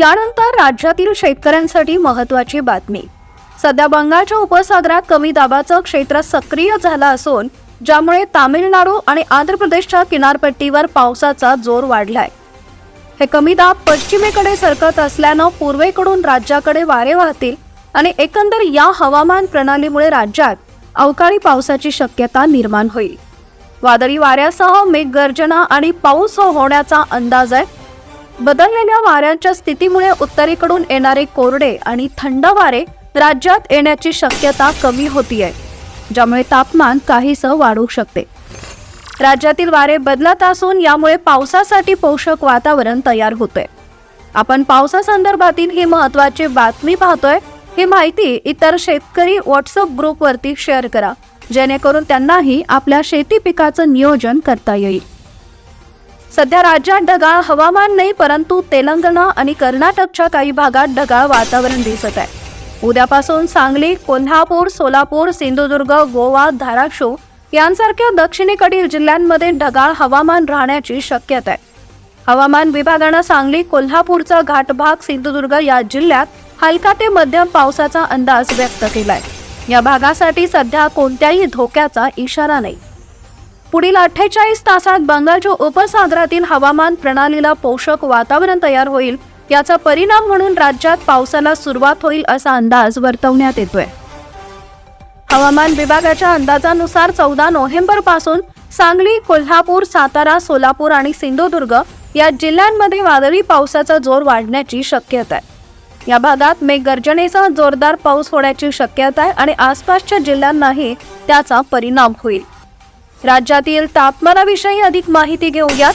यानंतर राज्यातील शेतकऱ्यांसाठी महत्वाची बातमी. सध्या बंगालच्या उपसागरात कमी दाबाचं क्षेत्र सक्रिय झालं असून ज्यामुळे तामिळनाडू आणि आंध्र प्रदेशच्या किनारपट्टीवर पावसाचा जोर वाढलाय. हे कमी दाब पश्चिमेकडे सरकत असल्यानं पूर्वेकडून राज्याकडे वारे वाहतील आणि एकंदर या हवामान प्रणालीमुळे राज्यात अवकाळी पावसाची शक्यता निर्माण होईल. वादळी वाऱ्यासह मेघगर्जना आणि पाऊस होण्याचा अंदाज आहे. बदललेल्या वाऱ्यांच्या स्थितीमुळे उत्तरेकडून येणारे कोरडे आणि थंड वारे राज्यात येण्याची शक्यता कमी होतीये ज्यामुळे तापमान काहीसं वाढू शकते. राज्यातील वारे बदलत असून यामुळे पावसासाठी पोषक वातावरण तयार होतंय. आपण पावसासंदर्भातील ही महत्वाची बातमी पाहतोय ही माहिती इतर शेतकरी व्हॉट्सअप ग्रुपवरती शेअर करा जेणेकरून त्यांनाही आपल्या शेती पिकाचं नियोजन करता येईल. सध्या राज्यात ढगाळ हवामान नाही परंतु तेलंगणा आणि कर्नाटकच्या काही भागात ढगाळ वातावरण दिसत आहे. उद्यापासून सांगली कोल्हापूर सोलापूर सिंधुदुर्ग गोवा धाराशिव यांसारख्या दक्षिणेकडील जिल्ह्यांमध्ये ढगाळ हवामान राहण्याची शक्यता आहे. हवामान विभागानं सांगली कोल्हापूरचा घाटभाग सिंधुदुर्ग या जिल्ह्यात हलका ते मध्यम पावसाचा अंदाज व्यक्त केलाय. या भागासाठी सध्या कोणत्याही धोक्याचा इशारा नाही. पुढील अठ्ठेचाळीस तासात बंगालच्या उपसागरातील हवामान प्रणालीला पोषक वातावरण तयार होईल याचा परिणाम म्हणून राज्यात पावसाला सुरुवात होईल असा अंदाज वर्तवण्यात येतोय. हवामान विभागाच्या अंदाजानुसार चौदा नोव्हेंबरपासून सांगली कोल्हापूर सातारा सोलापूर आणि सिंधुदुर्ग या जिल्ह्यांमध्ये वादळी पावसाचा जोर वाढण्याची शक्यता आहे. या भागात मेघगर्जनेसह जोरदार पाऊस होण्याची शक्यता आहे आणि आसपासच्या जिल्ह्यांनाही त्याचा परिणाम होईल. राज्यातील तापमानाविषयी अधिक माहिती घेऊयात.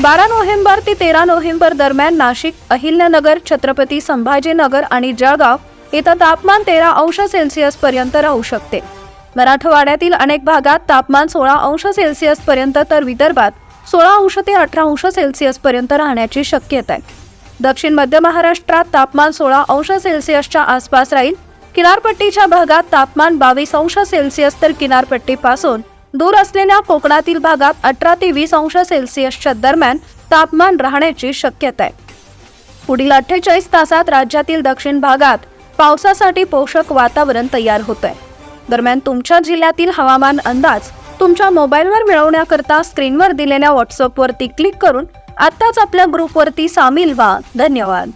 बारा नोव्हेंबर ते तेरा नोव्हेंबर दरम्यान नाशिक अहिल्यानगर छत्रपती संभाजीनगर आणि जळगाव इथं तापमान तेरा अंश सेल्सिअस पर्यंत राहू शकते. मराठवाड्यातील अनेक भागात तापमान सोळा अंश सेल्सिअस पर्यंत तर विदर्भात सोळा अंश ते अठरा अंश सेल्सिअस पर्यंत राहण्याची शक्यता आहे. दक्षिण मध्य महाराष्ट्रात तापमान सोळा अंश सेल्सिअसच्या आसपास राहील. किनारपट्टीच्या भागात तापमान बावीस अंश सेल्सिअस तर किनारपट्टीपासून दूर असलेल्या कोकणातील भागात अठरा ते वीस अंश सेल्सिअसच्या दरम्यान तापमान राहण्याची शक्यता आहे. पुढील अठ्ठेचाळीस तासात राज्यातील दक्षिण भागात पावसासाठी पोषक वातावरण तयार होत आहे दरम्यान तुमच्या जिल्ह्यातील हवामान अंदाज तुमच्या मोबाईलवर मिळवण्याकरता स्क्रीनवर दिलेल्या व्हॉट्सअपवरती क्लिक करून आत्ताच आपल्या ग्रुपवरती सामील व्हा. धन्यवाद.